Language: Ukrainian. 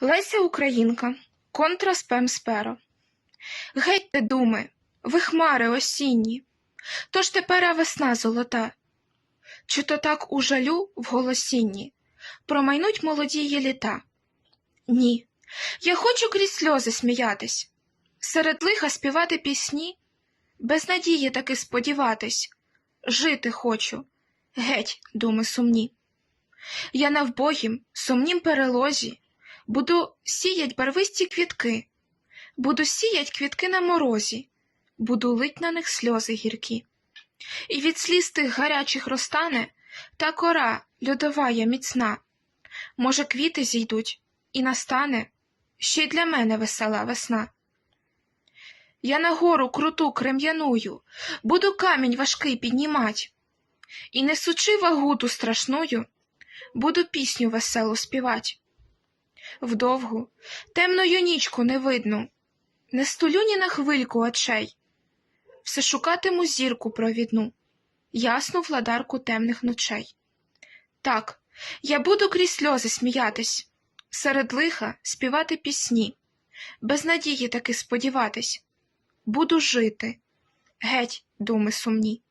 Леся Українка, контра спем сперо. Гетьте, думи, ви хмари осінні, тож тепера весна золота. Чи то так у жалю в голосінні промайнуть молодії літа? Ні, я хочу крізь сльози сміятись, серед лиха співати пісні, без надії таки сподіватись, жити хочу, геть, думи сумні. Я на вбогім, сумнім перелозі Буду сіять барвисті квітки, буду сіять квітки на морозі, буду лить на них сльози гіркі. І від сліз тих гарячих розтане та кора льодова я міцна. Може, квіти зійдуть, і настане ще й для мене весела весна. Я на гору круту крем'яную, буду камінь важкий піднімать, і несучи вагу ту страшную, буду пісню веселу співать. Вдовгу, темною нічку не видну, не стулю ні на хвильку очей, все шукатиму зірку провідну, ясну владарку темних ночей. Так, я буду крізь сльози сміятись, серед лиха співати пісні, без надії таки сподіватись, буду жити, геть, думи сумні.